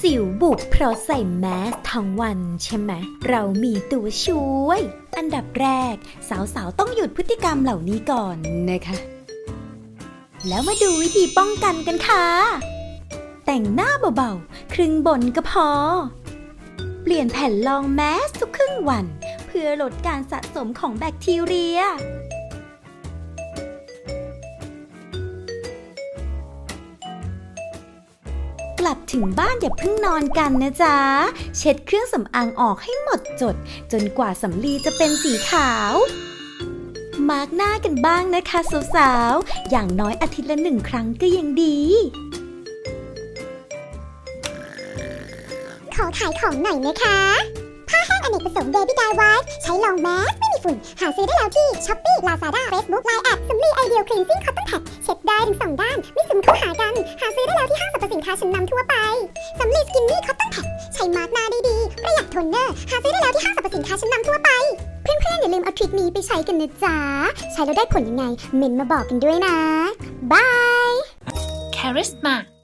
สิวบุกเพราะใส่แมสทั้งวันใช่ไหม เรามีตัวช่วย อันดับแรก สาวๆ ต้องหยุดพฤติกรรมเหล่านี้ก่อนนะคะ แล้วมาดูวิธีป้องกันกันค่ะ แต่งหน้าเบาๆ ครึ่งบนก็พอ เปลี่ยนแผ่นรองแมสทุกครึ่งวัน เพื่อลดการสะสมของแบคทีเรีย กลับถึงบ้านอย่าเพิ่งนอนกันนะจ๊ะ เช็ดเครื่องสำอางออกให้หมดจด จนกว่าสำลีจะเป็นสีขาวมาร์กหน้ากันบ้างนะคะสาวๆ อย่างน้อยอาทิตย์ละหนึ่งครั้งก็ยังดี ขอขายของหน่อยนะคะ ผ้าแห้งอเนกประสงค์เบบี้ดายไวท์ใช้รองแมสไม่มีฝุ่น หาซื้อได้แล้วที่ช้อปปี้ลาซาด้าเฟซบุ๊กไลน์แอดสำลีไอเดียลคลีนซิ่งคอตตอนแพ็คเช็ดได้ถึงสองด้าน นค้าชั้นนำทั่วไปสำลีสกินนี่คอตตอนแพ็คใช้มาร์กหน้าได้ดี ประหยัดโทนเนอร์ หาซื้อได้แล้วที่ห้างสรรพสินค้าชั้นนำทั่วไป เพื่อนๆอย่าลืมเอาทริคนี้ไปใช้กันนะจ๊ะ ใช้แล้วได้ผลยังไง เมนมาบอกกันด้วยนะ บาย Charisma